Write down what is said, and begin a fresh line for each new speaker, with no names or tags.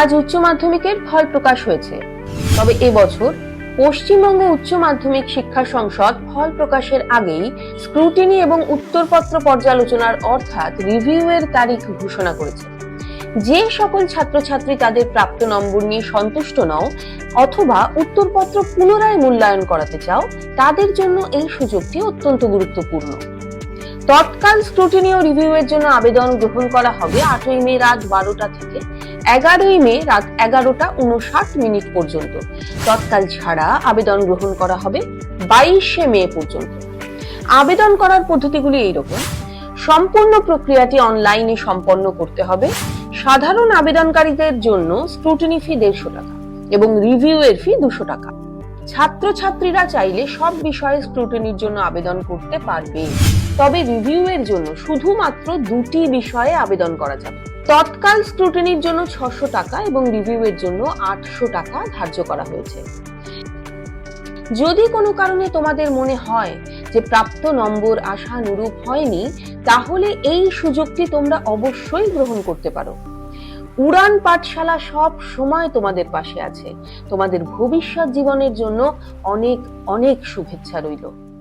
আজ উচ্চ মাধ্যমিকের ফল প্রকাশ হয়েছে। তবে এবছর পশ্চিমবঙ্গ উচ্চ মাধ্যমিক শিক্ষা সংসদ ফল প্রকাশের আগেই স্ক্রুটিনি এবং উত্তরপত্র পর্যালোচনার অর্থাৎ রিভিউ এর তারিখ ঘোষণা করেছে। যে সকল ছাত্রছাত্রী তাদের প্রাপ্ত নম্বর নিয়ে সন্তুষ্ট নও অথবা উত্তরপত্র পুনরায় মূল্যায়ন করাতে চাও, তাদের জন্য এই সুযোগটি অত্যন্ত গুরুত্বপূর্ণ। তৎকাল স্ক্রুটিনি ও রিভিউ এর জন্য আবেদন গ্রহণ করা হবে আটই মে রাত বারোটা থেকে। এগারোই মে রাত এগারোটা উনষাট মিনিট পর্যন্ত। তৎকাল ছাড়া আবেদন গ্রহণ করা হবে বাইশে মে পর্যন্ত। আবেদন করার পদ্ধতিগুলি এইরকম। সম্পূর্ণ প্রক্রিয়াটি অনলাইনে সম্পন্ন করতে হবে। সাধারণ আবেদনকারীদের জন্য স্ক্রুটিনি ফি দেড়শো টাকা এবং রিভিউ এর ফি দুশো টাকা। ছাত্রছাত্রীরা চাইলে সব বিষয়ে স্ক্রুটিনির জন্য আবেদন করতে পারবে। তবে রিভিউ এর জন্য শুধুমাত্র দুটি বিষয়ে আবেদন করা যাবে। তৎকাল স্ক্রুটিনির জন্য ছশো টাকা এবং রিভিউ এর জন্য আটশো টাকা ধার্য করা হয়েছে। যদি কোনো কারণে তোমাদের মনে হয় যে প্রাপ্ত নম্বর আশানুরূপ হয়নি, তাহলে এই সুযোগটি তোমরা অবশ্যই গ্রহণ করতে পারো। উড়ান পাঠশালা সব সময় তোমাদের পাশে আছে। তোমাদের ভবিষ্যৎ জীবনের জন্য অনেক অনেক শুভেচ্ছা রইল।